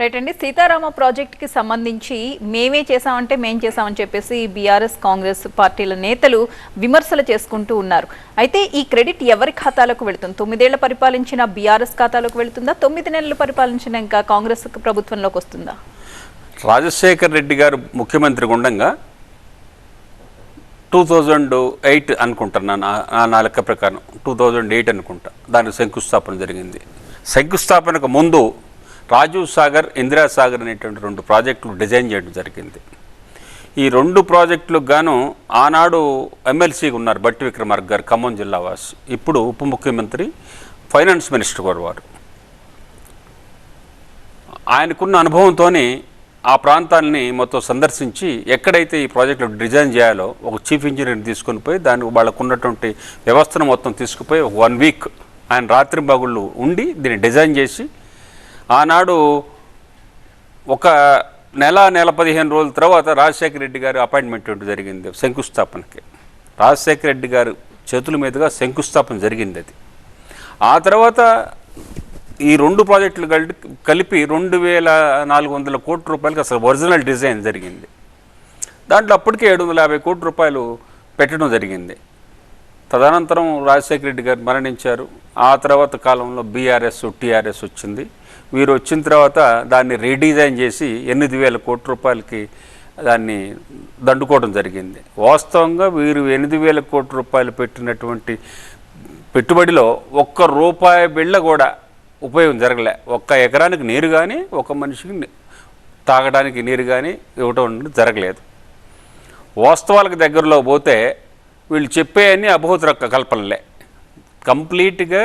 Right అండి. సీతారామ ప్రాజెక్ట్కి సంబంధించి మేమే చేసామంటే మేం చేసామని చెప్పేసి బీఆర్ఎస్ కాంగ్రెస్ పార్టీల నేతలు విమర్శలు చేసుకుంటూ ఉన్నారు. అయితే ఈ క్రెడిట్ ఎవరి ఖాతాలోకి వెళుతుంది? తొమ్మిదేళ్ళ పరిపాలించిన బీఆర్ఎస్ ఖాతాలోకి వెళుతుందా? తొమ్మిది నెలలు పరిపాలించిన ఇంకా కాంగ్రెస్ ప్రభుత్వంలోకి వస్తుందా? రాజశేఖర్ రెడ్డి గారు ముఖ్యమంత్రి ఉండగా టూ థౌజండ్ ఎయిట్ అనుకుంటాను నా- నా నా లెక్క ప్రకారం. టూ థౌజండ్ ఎయిట్ అనుకుంటా. దానికి శంకుస్థాపన జరిగింది. శంకుస్థాపనకు ముందు రాజీవ్ సాగర్ ఇందిరా సాగర్ అనేటువంటి రెండు ప్రాజెక్టులు డిజైన్ చేయడం జరిగింది. ఈ రెండు ప్రాజెక్టులకు గాను ఆనాడు ఎమ్మెల్సీగా ఉన్నారు బట్టి విక్రమార్క గారు ఖమ్మం జిల్లా వాసి. ఇప్పుడు ఉప ముఖ్యమంత్రి ఫైనాన్స్ మినిస్టర్ గారు వారు. ఆయనకున్న అనుభవంతోనే ఆ ప్రాంతాన్ని మొత్తం సందర్శించి ఎక్కడైతే ఈ ప్రాజెక్టులు డిజైన్ చేయాలో ఒక చీఫ్ ఇంజనీర్ని తీసుకొని పోయి దానికి వాళ్ళకు ఉన్నటువంటి వ్యవస్థను మొత్తం తీసుకుపోయి ఒక వన్ వీక్ ఆయన రాత్రి బగుళ్ళు ఉండి దీన్ని డిజైన్ చేసి ఆనాడు ఒక నెల నెల పదిహేను రోజుల తర్వాత రాజశేఖర రెడ్డి గారి అపాయింట్మెంట్ జరిగింది శంకుస్థాపనకి. రాజశేఖర రెడ్డి గారు చేతుల మీదుగా శంకుస్థాపన జరిగింది అది. ఆ తర్వాత ఈ రెండు ప్రాజెక్టులు కలిపి కలిపి రెండు వేల నాలుగు వందల కోట్ల రూపాయలకి అసలు ఒరిజినల్ డిజైన్ జరిగింది. దాంట్లో అప్పటికే ఏడు వందల యాభై కోట్ల రూపాయలు పెట్టడం జరిగింది. తదనంతరం రాజశేఖర రెడ్డి గారు మరణించారు. ఆ తర్వాత కాలంలో బీఆర్ఎస్ టీఆర్ఎస్ వచ్చింది. వీరు వచ్చిన తర్వాత దాన్ని రీడిజైన్ చేసి ఎనిమిది వేల కోట్ల రూపాయలకి దాన్ని దండుకోవడం జరిగింది. వాస్తవంగా వీరు ఎనిమిది వేల కోట్ల రూపాయలు పెట్టినటువంటి పెట్టుబడిలో ఒక్క రూపాయి బిళ్ళ కూడా ఉపయోగం జరగలే. ఒక్క ఎకరానికి నీరు కానీ ఒక మనిషికి తాగడానికి నీరు కానీ ఇవ్వటం జరగలేదు. వాస్తవాలకు దగ్గరలో పోతే వీళ్ళు చెప్పేయన్నీ అభూత కల్పనలే. కంప్లీట్గా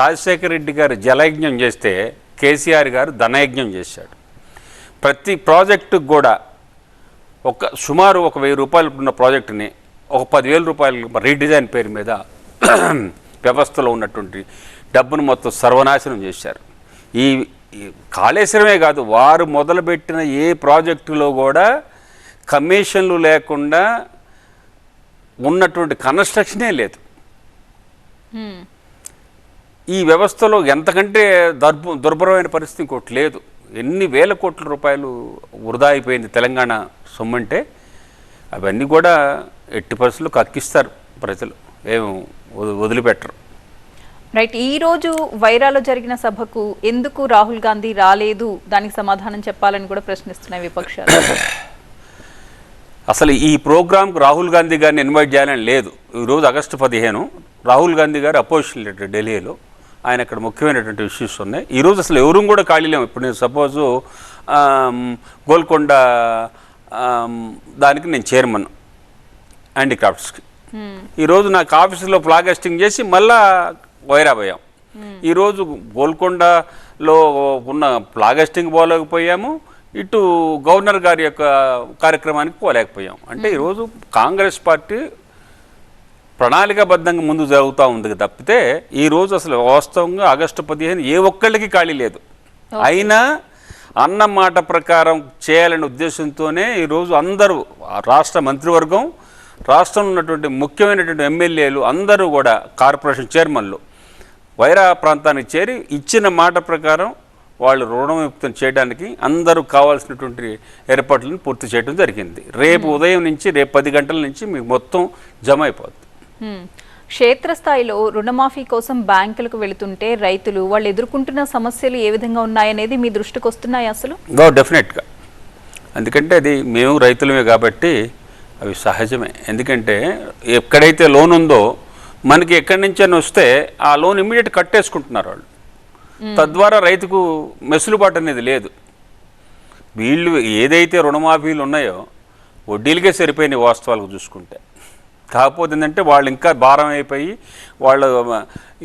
రాజశేఖర రెడ్డి గారు జలయజ్ఞం చేస్తే కేసీఆర్ గారు ధనయజ్ఞం చేశాడు. ప్రతి ప్రాజెక్టుకు కూడా ఒక సుమారు ఒక వెయ్యి రూపాయలు ఉన్న ప్రాజెక్టుని ఒక పదివేల రూపాయలు రీడిజైన్ పేరు మీద వ్యవస్థలో ఉన్నటువంటి డబ్బును మొత్తం సర్వనాశనం చేశారు. ఈ కాళేశ్వరమే కాదు వారు మొదలుపెట్టిన ఏ ప్రాజెక్టులో కూడా కమిషన్లు లేకుండా ఉన్నటువంటి కన్స్ట్రక్షనే లేదు. ఈ వ్యవస్థలో ఎంతకంటే దర్భ దుర్భరమైన పరిస్థితి ఇంకోటి లేదు. ఎన్ని వేల కోట్ల రూపాయలు వృధా అయిపోయింది తెలంగాణ సొమ్మంటే అవన్నీ కూడా ఎట్టి పరిస్థితుల్లో కక్కిస్తారు ప్రజలు. ఏం వద- వదిలిపెట్టరు. రైట్ ఈ రోజు వైరాలో జరిగిన సభకు ఎందుకు రాహుల్ గాంధీ రాలేదు? దానికి సమాధానం చెప్పాలని కూడా ప్రశ్నిస్తున్నాయి విపక్షాలు. అసలు ఈ ప్రోగ్రాంకు రాహుల్ గాంధీ గారిని ఇన్వైట్ చేయాలని లేదు. ఈరోజు ఆగస్టు పదిహేను రాహుల్ గాంధీ గారు అపోజిషన్ లీడర్ ఢిల్లీలో ఆయన అక్కడ ముఖ్యమైనటువంటి ఇష్యూస్ ఉన్నాయి. ఈరోజు అసలు ఎవరు కూడా ఖాళీ లేము ఇప్పుడు నేను సపోజు గోల్కొండ దానికి నేను చైర్మన్ హ్యాండిక్రాఫ్ట్స్కి. ఈరోజు నాకు ఆఫీసులో ఫ్లాగెస్టింగ్ చేసి మళ్ళా వైరాపోయాం ఈరోజు గోల్కొండలో ఉన్న ఫ్లాగెస్టింగ్ పోలేకపోయాము. ఇటు గవర్నర్ గారి యొక్క కార్యక్రమానికి పోలేకపోయాం. అంటే ఈరోజు కాంగ్రెస్ పార్టీ ప్రణాళికాబద్ధంగా ముందు జరుగుతూ ఉంది తప్పితే ఈరోజు అసలు వాస్తవంగా ఆగస్టు పదిహేను ఏ ఒక్కళ్ళకి ఖాళీ లేదు. అయినా అన్న మాట ప్రకారం చేయాలనే ఉద్దేశంతోనే ఈరోజు అందరూ రాష్ట్ర మంత్రివర్గం రాష్ట్రంలో ఉన్నటువంటి ముఖ్యమైనటువంటి ఎమ్మెల్యేలు అందరూ కూడా కార్పొరేషన్ చైర్మన్లు వైరా ప్రాంతానికి చేరి ఇచ్చిన మాట ప్రకారం వాళ్ళు రుణవిముక్తం చేయడానికి అందరూ కావాల్సినటువంటి ఏర్పాట్లను పూర్తి చేయడం జరిగింది. రేపు ఉదయం నుంచి రేపు పది గంటల నుంచి మీకు మొత్తం జమ అయిపోద్ది. హ్మ్. క్షేత్రస్థాయిలో రుణమాఫీ కోసం బ్యాంకులకు వెళుతుంటే రైతులు వాళ్ళు ఎదుర్కొంటున్న సమస్యలు ఏ విధంగా ఉన్నాయనేది మీ దృష్టికి వస్తున్నాయి అసలు? గో డెఫినెట్గా. ఎందుకంటే అది మేము రైతులమే కాబట్టి అవి సహజమే. ఎందుకంటే ఎక్కడైతే లోన్ ఉందో మనకి ఎక్కడి నుంచైనా వస్తే ఆ లోన్ ఇమ్మీడియట్ కట్టేసుకుంటున్నారు వాళ్ళు. తద్వారా రైతుకు మెసులుబాటు అనేది లేదు. వీళ్ళు ఏదైతే రుణమాఫీలు ఉన్నాయో వడ్డీలకే సరిపోయిన వాస్తవాలకు చూసుకుంటే. కాకపోతే ఏంటంటే వాళ్ళు ఇంకా భారం అయిపోయి వాళ్ళ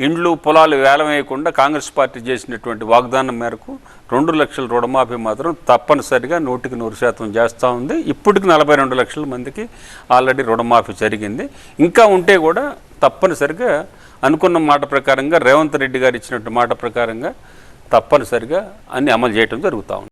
ఇండ్లు పొలాలు వేలవేయకుండా కాంగ్రెస్ పార్టీ చేసినటువంటి వాగ్దానం మేరకు రెండు లక్షల రుణమాఫీ మాత్రం తప్పనిసరిగా నూటికి నూరు శాతం చేస్తూ ఉంది. ఇప్పటికి నలభై రెండు లక్షల మందికి ఆల్రెడీ రుణమాఫీ జరిగింది. ఇంకా ఉంటే కూడా తప్పనిసరిగా అనుకున్న మాట ప్రకారంగా రేవంత్ రెడ్డి గారు ఇచ్చినట్టు మాట ప్రకారంగా తప్పనిసరిగా అన్ని అమలు చేయడం జరుగుతూ ఉంది.